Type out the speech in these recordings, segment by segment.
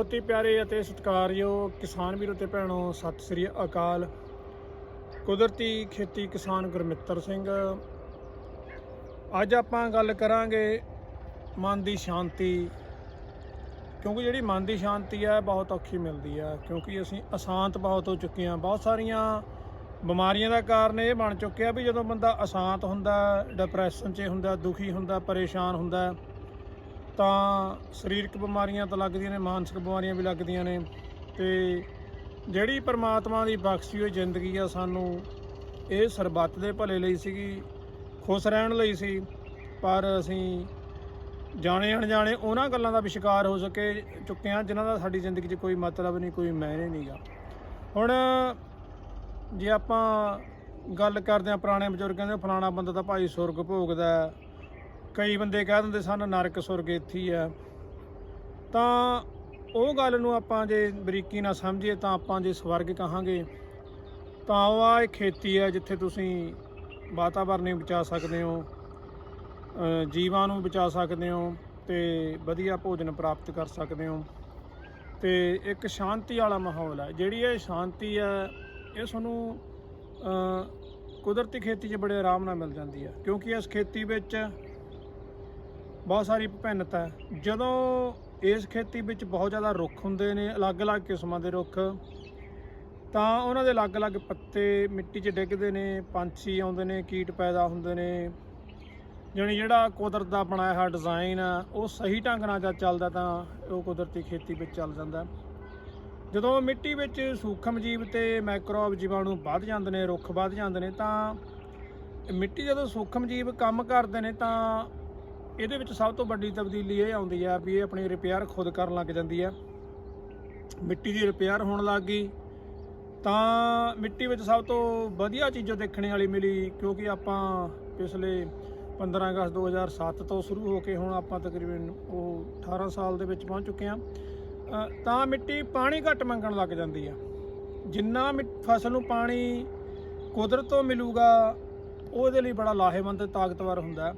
ਬਹੁਤ ਹੀ ਪਿਆਰੇ ਅਤੇ ਸਤਿਕਾਰਯੋਗ ਕਿਸਾਨ ਵੀਰੋ ਤੇ ਭੈਣੋ, ਸਤਿ ਸ੍ਰੀ ਅਕਾਲ। ਕੁਦਰਤੀ ਖੇਤੀ ਕਿਸਾਨ ਗੁਰਮਿੱਤਰ ਸਿੰਘ, ਅੱਜ ਆਪਾਂ ਗੱਲ ਕਰਾਂਗੇ ਮਨ ਦੀ ਸ਼ਾਂਤੀ, ਕਿਉਂਕਿ ਜਿਹੜੀ ਮਨ ਦੀ ਸ਼ਾਂਤੀ ਹੈ, ਬਹੁਤ ਔਖੀ ਮਿਲਦੀ ਹੈ, ਕਿਉਂਕਿ ਅਸੀਂ ਅਸ਼ਾਂਤ ਬਹੁਤ ਹੋ ਚੁੱਕੇ ਹਾਂ। ਬਹੁਤ ਸਾਰੀਆਂ ਬਿਮਾਰੀਆਂ ਦਾ ਕਾਰਨ ਇਹ ਬਣ ਚੁੱਕਿਆ ਵੀ ਜਦੋਂ ਬੰਦਾ ਅਸ਼ਾਂਤ ਹੁੰਦਾ ਡਿਪਰੈਸ਼ਨ 'ਚ ਹੁੰਦਾ, ਦੁਖੀ ਹੁੰਦਾ, ਪਰੇਸ਼ਾਨ ਹੁੰਦਾ ਤਾਂ ਸਰੀਰਕ ਬਿਮਾਰੀਆਂ ਤਾਂ ਲੱਗਦੀਆਂ ਨੇ, ਮਾਨਸਿਕ ਬਿਮਾਰੀਆਂ ਵੀ ਲੱਗਦੀਆਂ ਨੇ ਤੇ ਜਿਹੜੀ ਪਰਮਾਤਮਾ ਦੀ ਬਖਸ਼ੀ ਹੋਈ ਜ਼ਿੰਦਗੀ ਆ ਸਾਨੂੰ, ਇਹ ਸਰਬੱਤ ਦੇ ਭਲੇ ਲਈ ਸੀਗੀ, ਖੁਸ਼ ਰਹਿਣ ਲਈ ਸੀ, ਪਰ ਅਸੀਂ ਜਾਣੇ ਅਣਜਾਣੇ ਉਹਨਾਂ ਗੱਲਾਂ ਦਾ ਵੀ ਹੋ ਸਕੇ, ਚੁੱਕੇ ਹਾਂ ਜਿਨ੍ਹਾਂ ਦਾ ਸਾਡੀ ਜ਼ਿੰਦਗੀ 'ਚ ਕੋਈ ਮਤਲਬ ਨਹੀਂ, ਕੋਈ ਮਾਇਨੇ ਨਹੀਂਗਾ ਹੁਣ ਜੇ ਆਪਾਂ ਗੱਲ ਕਰਦੇ ਆ ਪੁਰਾਣੇ ਬਜ਼ੁਰਗਾਂ ਦੇ, ਫਲਾਣਾ ਬੰਦਾ ਤਾਂ ਭਾਈ ਸੁਰਗ ਭੋਗਦਾ ਕਈ ਬੰਦੇ ਕਹਿ ਦਿੰਦੇ ਸਨ, ਨਰਕ ਸੁਰਗ ਇੱਥੇ ਆ। ਤਾਂ ਉਹ ਗੱਲ ਨੂੰ ਆਪਾਂ ਜੇ ਬਰੀਕੀ ਨਾਲ ਸਮਝੀਏ, ਤਾਂ ਆਪਾਂ ਜੇ ਸਵਰਗ ਕਹਾਂਗੇ, ਤਾਂ ਉਹ ਆ ਇਹ ਖੇਤੀ ਹੈ ਜਿੱਥੇ ਤੁਸੀਂ ਵਾਤਾਵਰਨ ਨੂੰ ਬਚਾ ਸਕਦੇ ਹੋ ਜੀਵਾਂ ਨੂੰ ਬਚਾ ਸਕਦੇ ਹੋ ਤੇ ਵਧੀਆ ਭੋਜਨ ਪ੍ਰਾਪਤ ਕਰ ਸਕਦੇ ਹੋ। ਤੇ ਇੱਕ ਸ਼ਾਂਤੀ ਵਾਲਾ ਮਾਹੌਲ ਹੈ। ਜਿਹੜੀ ਇਹ ਸ਼ਾਂਤੀ ਹੈ, ਇਹ ਤੁਹਾਨੂੰ ਕੁਦਰਤੀ ਖੇਤੀ 'ਚ ਬੜੇ ਆਰਾਮ ਨਾਲ ਮਿਲ ਜਾਂਦੀ ਹੈ। ਕਿਉਂਕਿ ਇਸ ਖੇਤੀ ਵਿੱਚ ਬਹੁਤ ਸਾਰੀ ਵਿਭਿੰਨਤਾ ਹੈ। ਜਦੋਂ ਇਸ ਖੇਤੀ ਵਿੱਚ ਬਹੁਤ ਜ਼ਿਆਦਾ ਰੁੱਖ ਹੁੰਦੇ ਨੇ, ਅਲੱਗ-ਅਲੱਗ ਕਿਸਮਾਂ ਦੇ ਰੁੱਖ, ਤਾਂ ਉਹਨਾਂ ਦੇ ਅਲੱਗ-ਅਲੱਗ ਪੱਤੇ ਮਿੱਟੀ 'ਚ ਡਿੱਗਦੇ ਨੇ, ਪੰਛੀ ਆਉਂਦੇ ਨੇ, ਕੀਟ ਪੈਦਾ ਹੁੰਦੇ ਨੇ। ਜਾਣੀ ਜਿਹੜਾ ਕੁਦਰਤ ਦਾ ਬਣਾਇਆ ਹੋਇਆ ਡਿਜ਼ਾਈਨ ਆ, ਉਹ ਸਹੀ ਢੰਗ ਨਾਲ ਜਦ ਚੱਲਦਾ ਤਾਂ ਉਹ ਕੁਦਰਤੀ ਖੇਤੀ ਵਿੱਚ ਚੱਲ ਜਾਂਦਾ। ਜਦੋਂ ਮਿੱਟੀ ਵਿੱਚ ਸੂਖਮ ਜੀਵ ਤੇ ਮਾਈਕਰੋਬ ਜੀਵਾਣੂ ਵੱਧ ਜਾਂਦੇ ਨੇ, ਰੁੱਖ ਵੱਧ ਜਾਂਦੇ ਨੇ, ਤਾਂ ਮਿੱਟੀ ਜਦੋਂ ਸੂਖਮ ਜੀਵ ਕੰਮ ਕਰਦੇ ਨੇ, ਤਾਂ ਇਹਦੇ ਵਿੱਚ ਸਭ ਤੋਂ ਵੱਡੀ ਤਬਦੀਲੀ ਇਹ ਆਉਂਦੀ ਆ ਵੀ ਇਹ ਆਪਣੀ ਰਿਪੇਅਰ ਖੁਦ ਕਰਨ ਲੱਗ ਜਾਂਦੀ ਆ। ਮਿੱਟੀ ਦੀ ਰਿਪੇਅਰ ਹੋਣ ਲੱਗ ਗਈ। ਤਾਂ ਮਿੱਟੀ ਵਿੱਚ ਸਭ ਤੋਂ ਵਧੀਆ ਚੀਜ਼ਾਂ ਦੇਖਣ ਵਾਲੀ ਮਿਲੀ ਕਿਉਂਕਿ ਆਪਾਂ ਪਿਛਲੇ 15 ਅਗਸਤ 2007 ਤੋਂ ਸ਼ੁਰੂ ਹੋ ਕੇ ਹੁਣ ਆਪਾਂ ਤਕਰੀਬਨ ਉਹ 18 ਸਾਲ ਦੇ ਵਿੱਚ ਪਹੁੰਚ ਚੁੱਕੇ ਹਾਂ। ਤਾਂ ਮਿੱਟੀ ਪਾਣੀ ਘੱਟ ਮੰਗਣ ਲੱਗ ਜਾਂਦੀ ਆ। ਜਿੰਨਾ ਮਿ- ਫਸਲ ਨੂੰ ਪਾਣੀ ਕੁਦਰਤ ਤੋਂ ਮਿਲੂਗਾ, ਉਹਦੇ ਲਈ ਬੜਾ ਲਾਹੇਵੰਦ ਤੇ ਤਾਕਤਵਰ ਹੁੰਦਾ। ਹੈ।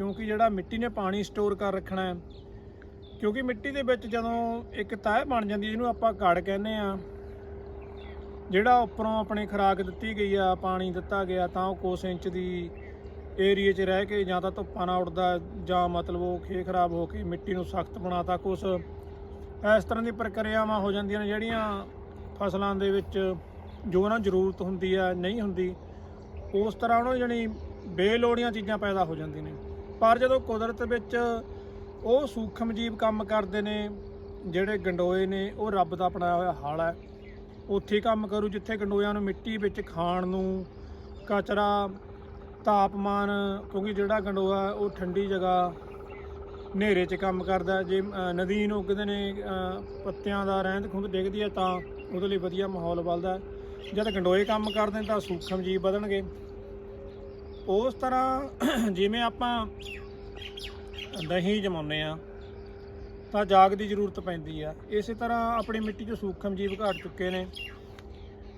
ਕਿਉਂਕਿ ਜਿਹੜਾ ਮਿੱਟੀ ਨੇ ਪਾਣੀ ਸਟੋਰ ਕਰ ਰੱਖਣਾ ਹੈ। ਕਿਉਂਕਿ ਮਿੱਟੀ ਦੇ ਵਿੱਚ ਜਦੋਂ ਇੱਕ ਤਹਿ ਬਣ ਜਾਂਦੀ ਜਿਹਨੂੰ ਆਪਾਂ ਘੜ ਕਹਿੰਦੇ ਆ ਜਿਹੜਾ ਉੱਪਰੋਂ ਆਪਣੀ ਖੁਰਾਕ ਦਿੱਤੀ ਗਈ ਆ, ਪਾਣੀ ਦਿੱਤਾ ਗਿਆ, ਤਾਂ ਉਹ ਕੁਛ ਇੰਚ ਦੀ ਏਰੀਏ 'ਚ ਰਹਿ ਕੇ ਜਾਂ ਤਾਂ ਧੁੱਪਾਂ ਨਾਲ ਉੱਡਦਾ ਜਾਂ ਮਤਲਬ ਉਹ ਖੇ ਖਰਾਬ ਹੋ ਕੇ ਮਿੱਟੀ ਨੂੰ ਸਖਤ ਬਣਾਤਾ ਕੁਛ। ਇਸ ਤਰ੍ਹਾਂ ਦੀ ਪ੍ਰਕਿਰਿਆਵਾਂ ਹੋ ਜਾਂਦੀਆਂ ਨੇ, ਜਿਹੜੀਆਂ ਫਸਲਾਂ ਦੇ ਵਿੱਚ ਜੋ ਉਹਨਾਂ ਜ਼ਰੂਰਤ ਹੁੰਦੀ ਆ, ਨਹੀਂ ਹੁੰਦੀ, ਉਸ ਤਰ੍ਹਾਂ ਉਹਨਾਂ ਨੂੰ ਜਾਣੀ ਬੇਲੋੜੀਆਂ ਚੀਜ਼ਾਂ ਪੈਦਾ ਹੋ ਜਾਂਦੀਆਂ ਨੇ। ਪਰ ਜਦੋਂ ਕੁਦਰਤ ਵਿੱਚ ਉਹ ਸੂਖਮ ਜੀਵ ਕੰਮ ਕਰਦੇ ਨੇ, ਜਿਹੜੇ ਗੰਡੋਏ ਨੇ, ਉਹ ਰੱਬ ਦਾ ਬਣਾਇਆ ਹੋਇਆ ਹਾਲ ਹੈ। ਉੱਥੇ ਕੰਮ ਕਰੂ ਜਿੱਥੇ ਗੰਡੋਇਆਂ ਨੂੰ ਮਿੱਟੀ ਵਿੱਚ ਖਾਣ ਨੂੰ ਕਚਰਾ, ਤਾਪਮਾਨ, ਕਿਉਂਕਿ ਜਿਹੜਾ ਗੰਡੋਆ ਉਹ ਠੰਡੀ ਜਗ੍ਹਾ ਹਨੇਰੇ 'ਚ ਕੰਮ ਕਰਦਾ ਜੇ ਨਦੀ ਨੂੰ ਉੱਗਦੇ ਨੇ ਪੱਤਿਆਂ ਦਾ ਰਹਿੰਦ ਖੁੰਦ ਡਿੱਗਦੀ ਹੈ ਤਾਂ ਉਹਦੇ ਲਈ ਵਧੀਆ ਮਾਹੌਲ ਬਲਦਾ ਜਦ ਗੰਡੋਏ ਕੰਮ ਕਰਦੇ ਨੇ ਤਾਂ ਸੂਖਮ ਜੀਵ ਵਧਣਗੇ। ਉਸ ਤਰ੍ਹਾਂ ਜਿਵੇਂ ਆਪਾਂ ਦਹੀਂ ਜਮਾਉਂਦੇ ਆ ਤਾਂ ਜਾਗ ਦੀ ਜ਼ਰੂਰਤ ਪੈਂਦੀ ਆ। ਇਸੇ ਤਰ੍ਹਾਂ ਆਪਣੀ ਮਿੱਟੀ 'ਚ ਸੂਖਮ ਜੀਵ ਘਟ ਚੁੱਕੇ ਨੇ।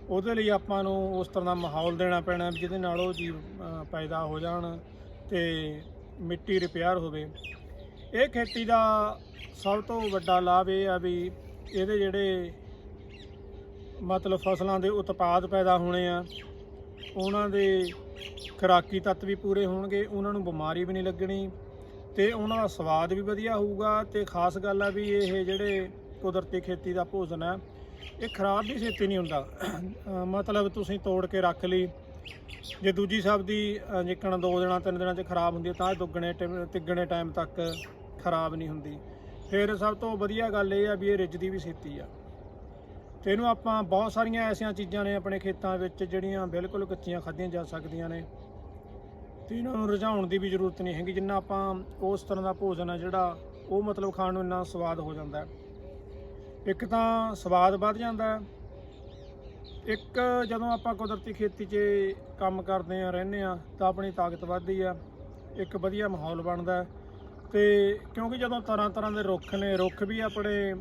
ਉਹਦੇ ਲਈ ਆਪਾਂ ਨੂੰ ਉਸ ਤਰ੍ਹਾਂ ਦਾ ਮਾਹੌਲ ਦੇਣਾ ਪੈਣਾ ਵੀ ਜਿਹਦੇ ਨਾਲ ਉਹ ਜੀਵ ਪੈਦਾ ਹੋ ਜਾਣ ਤੇ ਮਿੱਟੀ ਰਿਪੇਅਰ ਹੋਵੇ। ਇਹ ਖੇਤੀ ਦਾ ਸਭ ਤੋਂ ਵੱਡਾ ਲਾਭ ਇਹ ਆ ਵੀ ਇਹਦੇ ਜਿਹੜੇ ਮਤਲਬ ਫਸਲਾਂ ਦੇ ਉਤਪਾਦ ਪੈਦਾ ਹੋਣੇ ਆ ਉਹਨਾਂ ਦੇ ਖੁਰਾਕੀ ਤੱਤ ਵੀ ਪੂਰੇ ਹੋਣਗੇ, ਉਹਨਾਂ ਨੂੰ ਬਿਮਾਰੀ ਵੀ ਨਹੀਂ ਲੱਗਣੀ ਤੇ ਉਹਨਾਂ ਦਾ ਸਵਾਦ ਵੀ ਵਧੀਆ ਹੋਊਗਾ ਤੇ ਖਾਸ ਗੱਲ ਆ ਵੀ ਇਹ ਜਿਹੜੇ ਕੁਦਰਤੀ ਖੇਤੀ ਦਾ ਭੋਜਨ ਹੈ ਇਹ ਖਰਾਬ ਵੀ ਛੇਤੀ ਨਹੀਂ ਹੁੰਦਾ। ਮਤਲਬ ਤੁਸੀਂ ਤੋੜ ਕੇ ਰੱਖ ਲਈ, ਜੇ ਦੂਜੀ ਸਬਜ਼ੀ, ਅਹ ਜਿੱਕਣ ਦੋ ਦਿਨਾਂ, ਤਿੰਨ ਦਿਨਾਂ 'ਚ ਖਰਾਬ ਹੁੰਦੀ ਹੈ ਤਾਂ ਇਹ ਦੁੱਗਣੇ ਟਾਈਮ- ਤਿੱਗਣੇ ਟਾਈਮ ਤੱਕ ਖਰਾਬ ਨਹੀਂ ਹੁੰਦੀ। ਫਿਰ ਸਭ ਤੋਂ ਵਧੀਆ ਗੱਲ ਇਹ ਆ ਵੀ ਇਹ ਰਿੱਝਦੀ ਵੀ ਛੇਤੀ ਆ। ਤੇ ਇਹਨੂੰ ਆਪਾਂ ਬਹੁਤ ਸਾਰੀਆਂ ਐਸੀਆਂ ਚੀਜ਼ਾਂ ਨੇ ਆਪਣੇ ਖੇਤਾਂ ਵਿੱਚ ਜਿਹੜੀਆਂ ਬਿਲਕੁਲ ਕੱਚੀਆਂ ਖਾਧੀਆਂ ਜਾ ਸਕਦੀਆਂ ਨੇ। ਤੇ ਇਹਨਾਂ ਨੂੰ ਰਝਾਉਣ ਦੀ ਵੀ ਜ਼ਰੂਰਤ ਨਹੀਂ ਹੈਗੀ। ਜਿੰਨਾ ਆਪਾਂ ਉਸ ਤਰ੍ਹਾਂ ਦਾ ਭੋਜਨ ਆ ਜਿਹੜਾ ਉਹ ਮਤਲਬ ਖਾਣ ਨੂੰ ਇੰਨਾ ਸਵਾਦ ਹੋ ਜਾਂਦਾ ਇੱਕ ਤਾਂ ਸਵਾਦ ਵੱਧ ਜਾਂਦਾ ਇੱਕ ਜਦੋਂ ਆਪਾਂ ਕੁਦਰਤੀ ਖੇਤੀ 'ਚ ਕੰਮ ਕਰਦੇ ਆ ਰਹਿੰਦੇ ਆ ਤਾਂ ਆਪਣੀ ਤਾਕਤ ਵੱਧਦੀ ਆ। ਇੱਕ ਵਧੀਆ ਮਾਹੌਲ ਬਣਦਾ ਹੈ। ਤੇ ਕਿਉਂਕਿ ਜਦੋਂ ਤਰ੍ਹਾਂ ਤਰ੍ਹਾਂ ਦੇ ਰੁੱਖ ਨੇ, ਰੁੱਖ ਵੀ ਆਪਣੇ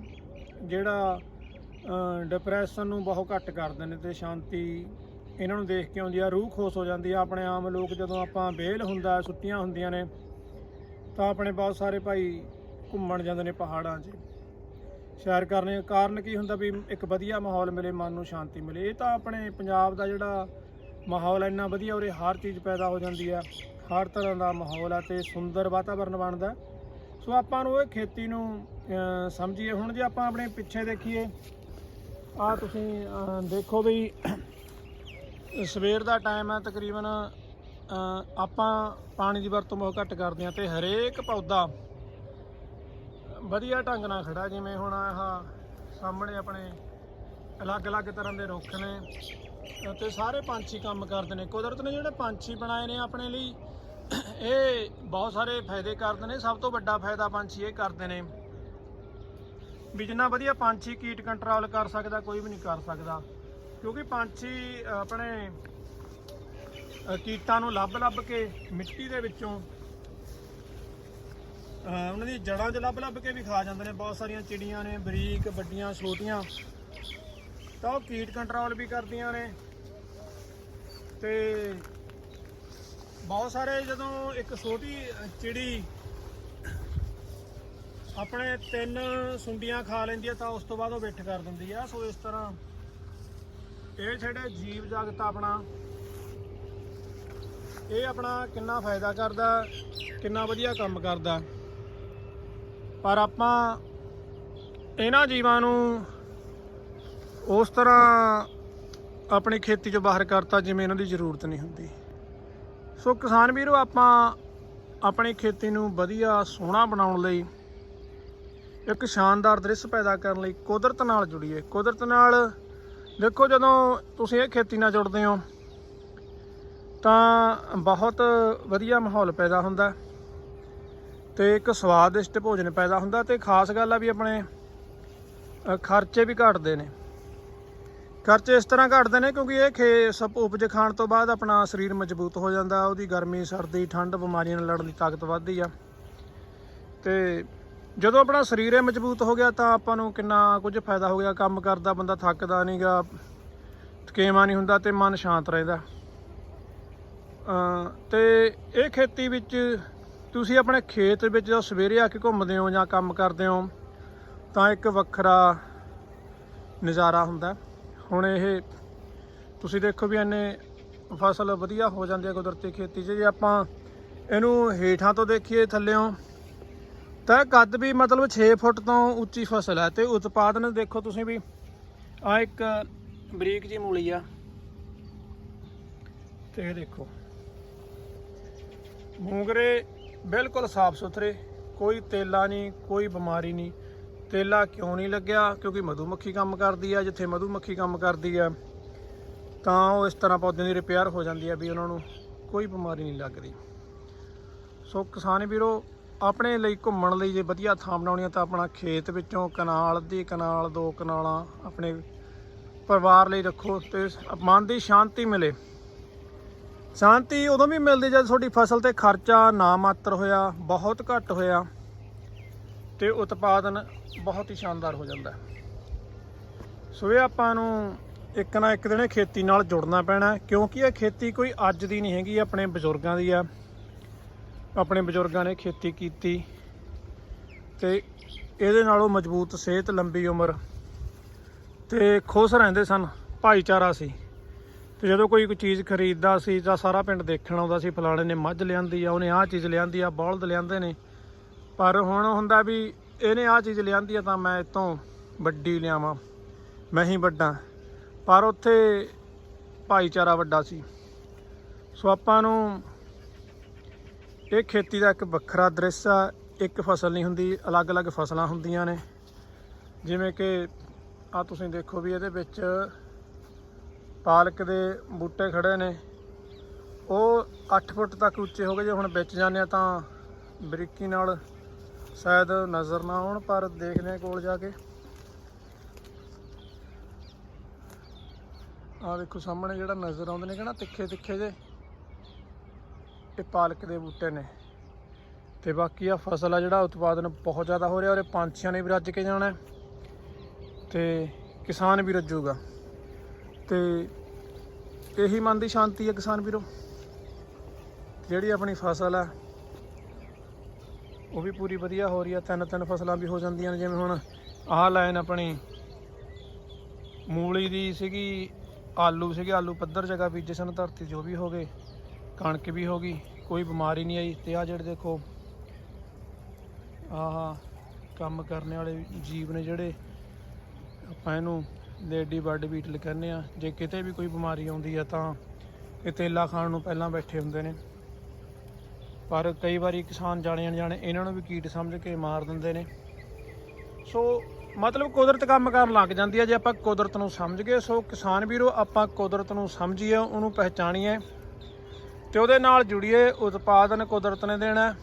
ਜਿਹੜਾ ਡਿਪਰੈਸ਼ਨ ਨੂੰ ਬਹੁਤ ਘੱਟ ਕਰਦੇ ਨੇ ਤੇ ਸ਼ਾਂਤੀ ਇਹਨਾਂ ਨੂੰ ਦੇਖ ਕੇ ਆਉਂਦੀ ਆ, ਰੂਹ ਖੁਸ਼ ਹੋ ਜਾਂਦੀ ਆ। ਆਪਣੇ ਆਮ ਲੋਕ ਜਦੋਂ ਆਪਾਂ ਵਿਹਲ ਹੁੰਦਾ, ਛੁੱਟੀਆਂ ਹੁੰਦੀਆਂ ਨੇ, ਤਾਂ ਆਪਣੇ ਬਹੁਤ ਸਾਰੇ ਭਾਈ ਘੁੰਮਣ ਜਾਂਦੇ ਨੇ ਪਹਾੜਾਂ 'ਚ। ਸੈਰ ਕਰਨੇ ਕਾਰਨ ਕੀ ਹੁੰਦਾ ਵੀ ਇੱਕ ਵਧੀਆ ਮਾਹੌਲ ਮਿਲੇ, ਮਨ ਨੂੰ ਸ਼ਾਂਤੀ ਮਿਲੇ। ਇਹ ਤਾਂ ਆਪਣੇ ਪੰਜਾਬ ਦਾ ਜਿਹੜਾ ਮਾਹੌਲ ਇੰਨਾ ਵਧੀਆ ਉਰੇ ਹਰ ਚੀਜ਼ ਪੈਦਾ ਹੋ ਜਾਂਦੀ ਆ। ਹਰ ਤਰ੍ਹਾਂ ਦਾ ਮਾਹੌਲ ਆ ਤੇ ਸੁੰਦਰ ਵਾਤਾਵਰਨ ਬਣਦਾ। ਸੋ ਆਪਾਂ ਨੂੰ ਇਹ ਖੇਤੀ ਨੂੰ ਸਮਝੀਏ। ਹੁਣ ਜੇ ਆਪਾਂ ਆਪਣੇ ਪਿੱਛੇ ਦੇਖੀਏ ਆ ਤੁਸੀਂ ਦੇਖੋ ਵੀ ਸਵੇਰ ਦਾ ਟਾਈਮ ਹੈ, ਤਕਰੀਬਨ ਆਪਾਂ ਪਾਣੀ ਦੀ ਵਰਤੋਂ ਬਹੁਤ ਘੱਟ ਕਰਦੇ ਹਾਂ ਤੇ ਹਰੇਕ ਪੌਦਾ ਵਧੀਆ ਢੰਗ ਨਾਲ ਖੜਾ ਜਿਵੇਂ ਹੁਣ ਆਹ ਸਾਹਮਣੇ ਆਪਣੇ ਅਲੱਗ-ਅਲੱਗ ਤਰ੍ਹਾਂ ਦੇ ਰੁੱਖ ਨੇ, ਤੇ ਸਾਰੇ ਪੰਛੀ ਕੰਮ ਕਰਦੇ ਨੇ। ਕੁਦਰਤ ਨੇ ਜਿਹੜੇ ਪੰਛੀ ਬਣਾਏ ਨੇ ਆਪਣੇ ਲਈ, ਇਹ ਬਹੁਤ ਸਾਰੇ ਫਾਇਦੇ ਕਰਦੇ ਨੇ। ਸਭ ਤੋਂ ਵੱਡਾ ਫਾਇਦਾ ਪੰਛੀ ਇਹ ਕਰਦੇ ਨੇ ਵੀ ਜਿੰਨਾ ਵਧੀਆ ਪੰਛੀ ਕੀਟ ਕੰਟਰੋਲ ਕਰ ਸਕਦਾ, ਕੋਈ ਵੀ ਨਹੀਂ ਕਰ ਸਕਦਾ। ਕਿਉਂਕਿ ਪੰਛੀ ਆਪਣੇ ਕੀਟਾਂ ਨੂੰ ਲੱਭ-ਲੱਭ ਕੇ ਮਿੱਟੀ ਦੇ ਵਿੱਚੋਂ ਉਹਨਾਂ ਦੀ ਜੜਾਂ 'ਚ ਲੱਭ ਲੱਭ ਕੇ ਵੀ ਖਾ ਜਾਂਦੇ ਨੇ। ਬਹੁਤ ਸਾਰੀਆਂ ਚਿੜੀਆਂ ਨੇ, ਬਰੀਕ, ਵੱਡੀਆਂ, ਛੋਟੀਆਂ। ਤਾਂ ਉਹ ਕੀਟ ਕੰਟਰੋਲ ਵੀ ਕਰਦੀਆਂ ਨੇ। ਤੇ ਬਹੁਤ ਸਾਰੇ ਜਦੋਂ ਇੱਕ ਛੋਟੀ ਚਿੜੀ ਆਪਣੇ ਤਿੰਨ ਸੁੰਡੀਆਂ ਖਾ ਲੈਂਦੀ ਹੈ ਤਾਂ ਉਸ ਤੋਂ ਬਾਅਦ ਉਹ ਵਿੱਠ ਕਰ ਦਿੰਦੀ ਆ। ਸੋ ਇਸ ਤਰ੍ਹਾਂ ਇਹ ਜਿਹੜੇ ਜੀਵ ਜਗਤ ਆਪਣਾ, ਇਹ ਆਪਣਾ ਕਿੰਨਾ ਫਾਇਦਾ ਕਰਦਾ, ਕਿੰਨਾ ਵਧੀਆ ਕੰਮ ਕਰਦਾ। ਪਰ ਆਪਾਂ ਇਹਨਾਂ ਜੀਵਾਂ ਨੂੰ ਉਸ ਤਰ੍ਹਾਂ ਆਪਣੀ ਖੇਤੀ 'ਚੋਂ ਬਾਹਰ ਕਰਤਾ ਜਿਵੇਂ ਇਹਨਾਂ ਦੀ ਜ਼ਰੂਰਤ ਨਹੀਂ ਹੁੰਦੀ। ਸੋ ਕਿਸਾਨ ਵੀਰੋ, ਆਪਾਂ ਆਪਣੀ ਖੇਤੀ ਨੂੰ ਵਧੀਆ ਸੋਹਣਾ ਬਣਾਉਣ ਲਈ ਇੱਕ ਸ਼ਾਨਦਾਰ ਦ੍ਰਿਸ਼ ਪੈਦਾ ਕਰਨ ਲਈ ਕੁਦਰਤ ਨਾਲ ਜੁੜੀਏ। ਕੁਦਰਤ ਨਾਲ ਦੇਖੋ ਜਦੋਂ ਤੁਸੀਂ ਇਹ ਖੇਤੀ ਨਾਲ ਜੁੜਦੇ ਹੋ, ਤਾਂ ਬਹੁਤ ਵਧੀਆ ਮਾਹੌਲ ਪੈਦਾ ਹੁੰਦਾ ਹੈ ਤੇ ਇੱਕ ਸਵਾਦਿਸ਼ਟ ਭੋਜਨ ਪੈਦਾ ਹੁੰਦਾ ਤੇ ਖਾਸ ਗੱਲ ਆ ਵੀ ਆਪਣੇ ਖਰਚੇ ਵੀ ਘਟਦੇ ਨੇ। ਖਰਚੇ ਇਸ ਤਰ੍ਹਾਂ ਘਟਦੇ ਨੇ ਕਿਉਂਕਿ ਇਹ ਖੇ, ਸਭ ਉਪਜ ਖਾਣ ਤੋਂ ਬਾਅਦ ਆਪਣਾ ਸਰੀਰ ਮਜ਼ਬੂਤ ਹੋ ਜਾਂਦਾ ਉਹਦੀ ਗਰਮੀ, ਸਰਦੀ, ਠੰਡ ਬਿਮਾਰੀਆਂ ਨਾਲ ਲੜਨ ਦੀ ਤਾਕਤ ਵੱਧਦੀ ਆ। ਤੇ ਜਦੋਂ ਆਪਣਾ ਸਰੀਰ ਇਹ ਮਜ਼ਬੂਤ ਹੋ ਗਿਆ ਤਾਂ ਆਪਾਂ ਨੂੰ ਕਿੰਨਾ ਕੁਝ ਫਾਇਦਾ ਹੋ ਗਿਆ। ਕੰਮ ਕਰਦਾ ਬੰਦਾ ਥੱਕਦਾ ਨਹੀਂਗਾ ਥਕੇਵਾ ਨਹੀਂ ਹੁੰਦਾ ਤੇ ਮਨ ਸ਼ਾਂਤ ਰਹਿੰਦਾ। ਅ, ਤੇ ਇਹ ਖੇਤੀ ਵਿੱਚ ਤੁਸੀਂ ਆਪਣੇ ਖੇਤ ਵਿੱਚ ਜਦੋਂ ਸਵੇਰੇ ਆ ਕੇ ਘੁੰਮਦੇ ਹੋ ਜਾਂ ਕੰਮ ਕਰਦੇ ਹੋ ਤਾਂ ਇੱਕ ਵੱਖਰਾ ਨਜ਼ਾਰਾ ਹੁੰਦਾ। ਹੁਣ ਇਹ ਤੁਸੀਂ ਦੇਖੋ ਵੀ ਇਹਨੇ ਫਸਲ ਵਧੀਆ ਹੋ ਜਾਂਦੀ ਹੈ ਕੁਦਰਤੀ ਖੇਤੀ 'ਚ। ਜੇ ਆਪਾਂ ਇਹਨੂੰ ਹੇਠਾਂ ਤੋਂ ਦੇਖੀਏ ਥੱਲਿਓਂ ਤਾਂ ਕੱਦ ਵੀ ਮਤਲਬ 6 ਫੁੱਟ ਤੋਂ ਉੱਚੀ ਫਸਲ ਹੈ ਤੇ ਉਤਪਾਦਨ ਦੇਖੋ ਤੁਸੀਂ ਵੀ ਆ ਇੱਕ ਬਰੀਕ ਜੀ ਮੂਲੀ ਆ। ਤੇ ਇਹ ਦੇਖੋ। ਮੂੰਗਰੇ ਬਿਲਕੁਲ ਸਾਫ਼ ਸੁਥਰੇ, ਕੋਈ ਤੇਲਾ ਨਹੀਂ, ਕੋਈ ਬਿਮਾਰੀ ਨਹੀਂ। ਤੇਲਾ ਕਿਉਂ ਨਹੀਂ ਲੱਗਿਆ? ਕਿਉਂਕਿ ਮਧੂਮੱਖੀ ਕੰਮ ਕਰਦੀ ਆ, ਜਿੱਥੇ ਮਧੂਮੱਖੀ ਕੰਮ ਕਰਦੀ ਆ, ਤਾਂ ਉਹ ਇਸ ਤਰ੍ਹਾਂ ਪੌਦਿਆਂ ਦੀ ਰਿਪੇਅਰ ਹੋ ਜਾਂਦੀ ਆ ਵੀ ਉਹਨਾਂ ਨੂੰ ਕੋਈ ਬਿਮਾਰੀ ਨਹੀਂ ਲੱਗਦੀ। ਸੋ ਕਿਸਾਨ ਵੀਰੋ ਆਪਣੇ ਲਈ ਘੁੰਮਣ ਲਈ ਜੇ ਵਧੀਆ ਥਾਂ ਬਣਾਉਣੀ ਆ ਤਾਂ ਆਪਣਾ ਖੇਤ ਵਿੱਚੋਂ ਕਨਾਲ, ਅੱਧੀ ਕਨਾਲ, ਦੋ ਕਨਾਲਾਂ ਆਪਣੇ ਪਰਿਵਾਰ ਲਈ ਰੱਖੋ ਤੇ ਮਨ ਦੀ ਸ਼ਾਂਤੀ ਮਿਲੇ। ਸ਼ਾਂਤੀ ਉਦੋਂ ਵੀ ਮਿਲਦੀ ਜਦ ਤੁਹਾਡੀ ਫਸਲ ਤੇ ਖਰਚਾ ਨਾ ਮਾਤਰ ਹੋਇਆ, ਬਹੁਤ ਘੱਟ ਹੋਇਆ ਤੇ ਉਤਪਾਦਨ ਬਹੁਤ ਹੀ ਸ਼ਾਨਦਾਰ ਹੋ ਜਾਂਦਾ। ਸੋ ਇਹ ਆਪਾਂ ਨੂੰ ਇੱਕ ਨਾ ਇੱਕ ਦਿਨ ਖੇਤੀ ਨਾਲ ਜੁੜਨਾ ਪੈਣਾ, ਕਿਉਂਕਿ ਇਹ ਖੇਤੀ ਕੋਈ ਅੱਜ ਦੀ ਨਹੀਂ ਹੈਗੀ ਆਪਣੇ ਬਜ਼ੁਰਗਾਂ ਦੀ ਆ। ਆਪਣੇ ਬਜ਼ੁਰਗਾਂ ਨੇ ਖੇਤੀ ਕੀਤੀ ਤੇ ਇਹਦੇ ਨਾਲੋਂ ਮਜ਼ਬੂਤ, ਸਿਹਤ ਲੰਬੀ ਉਮਰ ਤੇ ਖੁਸ਼ ਰਹਿੰਦੇ ਸਨ, ਭਾਈਚਾਰਾ ਸੀ। ਤੇ ਜਦੋਂ ਕੋਈ ਕੋਈ ਚੀਜ਼ ਖਰੀਦਦਾ ਸੀ ਤਾਂ ਸਾਰਾ ਪਿੰਡ ਦੇਖਣ ਆਉਂਦਾ ਸੀ, ਫਲਾਣੇ ਨੇ ਮੱਝ ਲਿਆਂਦੀ ਆ, ਉਹਨੇ ਆਹ ਚੀਜ਼ ਲਿਆਂਦੀ ਆ, ਬਲਦ ਲਿਆਂਦੇ ਨੇ। ਪਰ ਹੁਣ ਹੁੰਦਾ ਵੀ ਇਹਨੇ ਆਹ ਚੀਜ਼ ਲਿਆਂਦੀ ਆ ਤਾਂ ਮੈਂ ਇਤੋਂ ਵੱਡੀ ਲਿਆਵਾਂ, ਮੈਂ ਹੀ ਵੱਡਾ। ਪਰ ਉੱਥੇ ਭਾਈਚਾਰਾ ਵੱਡਾ ਸੀ। ਸੋ ਆਪਾਂ ਨੂੰ ਇਹ ਖੇਤੀ ਦਾ ਇੱਕ ਵੱਖਰਾ ਦ੍ਰਿਸ਼ ਆ, ਇੱਕ ਫਸਲ ਨਹੀਂ ਹੁੰਦੀ, ਅਲੱਗ-ਅਲੱਗ ਫਸਲਾਂ ਹੁੰਦੀਆਂ ਨੇ। ਜਿਵੇਂ ਕਿ ਆ ਤੁਸੀਂ ਦੇਖੋ ਵੀ ਇਹਦੇ ਵਿੱਚ ਪਾਲਕ ਦੇ ਬੂਟੇ ਖੜੇ ਨੇ। ਉਹ 8 ਫੁੱਟ ਤੱਕ ਉੱਚੇ ਹੋ ਗਏ, ਜੇ ਹੁਣ ਵਿੱਚ ਜਾਂਦੇ ਆ ਤਾਂ ਬਰੀਕੀ ਨਾਲ ਸ਼ਾਇਦ ਨਜ਼ਰ ਨਾ ਆਉਣ, ਪਰ ਦੇਖਦੇ ਆ ਕੋਲ ਜਾ ਕੇ। ਆ ਦੇਖੋ ਸਾਹਮਣੇ ਜਿਹੜਾ ਨਜ਼ਰ ਆਉਂਦੇ ਨੇ, ਕਿਹੜਾ ਤਿੱਖੇ ਤਿੱਖੇ ਜੇ। ਇਹ ਪਾਲਕ ਦੇ ਬੂਟੇ ਨੇ। ਤੇ ਬਾਕੀ ਆ ਫਸਲ ਆ ਜਿਹੜਾ, ਉਤਪਾਦਨ ਬਹੁਤ ਜ਼ਿਆਦਾ ਹੋ ਰਿਹਾ ਔਰ ਇਹ ਪੰਛੀਆਂ ਨੇ ਵੀ ਰੱਜ ਕੇ ਜਾਣਾ। ਹੈ ਤੇ ਕਿਸਾਨ ਵੀ ਰੱਜੂਗਾ। ਤੇ ਇਹੀ ਮਨ ਦੀ ਸ਼ਾਂਤੀ ਹੈ ਕਿਸਾਨ ਵੀਰੋ। ਜਿਹੜੀ ਆਪਣੀ ਫਸਲ ਆ, ਉਹ ਵੀ ਪੂਰੀ ਵਧੀਆ ਹੋ ਰਹੀ ਆ। ਤਿੰਨ ਤਿੰਨ ਫਸਲਾਂ ਵੀ ਹੋ ਜਾਂਦੀਆਂ ਨੇ, ਜਿਵੇਂ ਹੁਣ ਆਹ ਲਾਈਨ ਆਪਣੀ ਮੂਲੀ ਦੀ ਸੀਗੀ, ਆਲੂ ਸੀਗੇ, ਆਲੂ ਪੱਧਰ ਜਗ੍ਹਾ ਬੀਜੇ ਸਨ, ਧਰਤੀ ਜੋ ਵੀ ਹੋ ਗਏ। ਕਣਕ ਵੀ ਹੋ ਗਈ, ਕੋਈ ਬਿਮਾਰੀ ਨਹੀਂ ਆਈ ਤੇ ਆ ਜਿਹੜੇ ਦੇਖੋ, ਆਹ ਕੰਮ ਕਰਨ ਵਾਲੇ ਜੀਵ ਨੇ ਜਿਹੜੇ, ਆਪਾਂ ਇਹਨੂੰ ਲੇਡੀ ਬਰਡ ਬੀਟਲ ਕਹਿੰਦੇ ਆ, ਜੇ ਕਿਤੇ ਵੀ ਕੋਈ ਬਿਮਾਰੀ ਆਉਂਦੀ ਆ ਤਾਂ ਇਹ ਤੇਲਾ ਖਾਣ ਨੂੰ ਪਹਿਲਾਂ ਬੈਠੇ ਹੁੰਦੇ ਨੇ। ਪਰ ਕਈ ਵਾਰੀ ਕਿਸਾਨ ਜਾਣੇ ਅਣਜਾਣੇ ਇਹਨਾਂ ਨੂੰ ਵੀ ਕੀਟ ਸਮਝ ਕੇ ਮਾਰ ਦਿੰਦੇ ਨੇ। ਸੋ ਮਤਲਬ ਕੁਦਰਤ ਕੰਮ ਕਰਨ ਲੱਗ ਜਾਂਦੀ ਹੈ ਜੇ ਆਪਾਂ ਕੁਦਰਤ ਨੂੰ ਸਮਝ ਗਏ, ਸੋ ਕਿਸਾਨ ਵੀਰੋ ਆਪਾਂ ਕੁਦਰਤ ਨੂੰ ਸਮਝੀਏ, ਉਹਨੂੰ ਪਹਿਚਾਣੀਏ। ਤੇ ਉਹਦੇ ਨਾਲ ਜੁੜੀਏ, ਉਤਪਾਦਨ ਕੁਦਰਤ ਨੇ ਦੇਣਾ ਹੈ।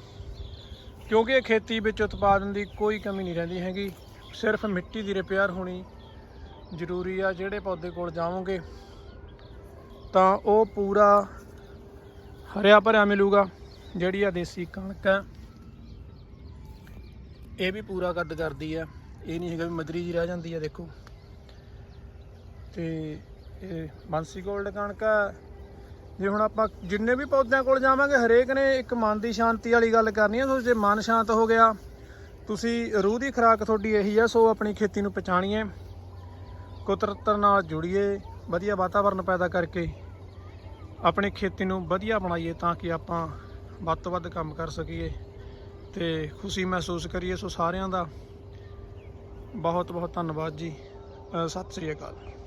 ਕਿਉਂਕਿ ਇਹ ਖੇਤੀ ਵਿੱਚ ਉਤਪਾਦਨ ਦੀ ਕੋਈ ਕਮੀ ਨਹੀਂ ਰਹਿੰਦੀ ਹੈਗੀ। ਸਿਰਫ ਮਿੱਟੀ ਦੀ ਰਿਪੇਅਰ ਹੋਣੀ ਜ਼ਰੂਰੀ ਆ, ਜਿਹੜੇ ਪੌਦੇ ਕੋਲ ਜਾਵੋਗੇ, ਤਾਂ ਉਹ ਪੂਰਾ ਹਰਿਆ ਭਰਿਆ ਮਿਲੂਗਾ, ਜਿਹੜੀ ਆ ਦੇਸੀ ਕਣਕ ਹੈ। ਇਹ ਵੀ ਪੂਰਾ ਕੱਦ ਕਰਦੀ ਆ। ਇਹ ਨਹੀਂ ਹੈਗਾ ਵੀ ਮਦਰੀ ਜੀ ਰਹਿ ਜਾਂਦੀ ਆ, ਦੇਖੋ। ਤੇ ਇਹ ਬਾਂਸੀ ਗੋਲਡ ਕਣਕ ਆ ਜੇ ਹੁਣ ਆਪਾਂ ਜਿੰਨੇ ਵੀ ਪੌਦਿਆਂ ਕੋਲ ਜਾਵਾਂਗੇ, ਹਰੇਕ ਨੇ ਇੱਕ ਮਨ ਦੀ ਸ਼ਾਂਤੀ ਵਾਲੀ ਗੱਲ ਕਰਨੀ ਹੈ ਸੋ ਜੇ ਮਨ ਸ਼ਾਂਤ ਹੋ ਗਿਆ, ਤੁਸੀਂ ਰੂਹ ਦੀ ਖੁਰਾਕ ਤੁਹਾਡੀ ਇਹੀ ਆ, ਸੋ ਆਪਣੀ ਖੇਤੀ ਨੂੰ ਪਛਾਣੀਏ, ਕੁਦਰਤ ਨਾਲ ਜੁੜੀਏ, ਵਧੀਆ ਵਾਤਾਵਰਨ ਪੈਦਾ ਕਰਕੇ ਆਪਣੀ ਖੇਤੀ ਨੂੰ ਵਧੀਆ ਬਣਾਈਏ ਤਾਂ ਕਿ ਆਪਾਂ ਵੱਧ ਤੋਂ ਵੱਧ ਕੰਮ ਕਰ ਸਕੀਏ ਤੇ ਖੁਸ਼ੀ ਮਹਿਸੂਸ ਕਰੀਏ। ਸੋ ਸਾਰਿਆਂ ਦਾ ਬਹੁਤ ਬਹੁਤ ਧੰਨਵਾਦ ਜੀ। ਸਤਿ ਸ੍ਰੀ ਅਕਾਲ।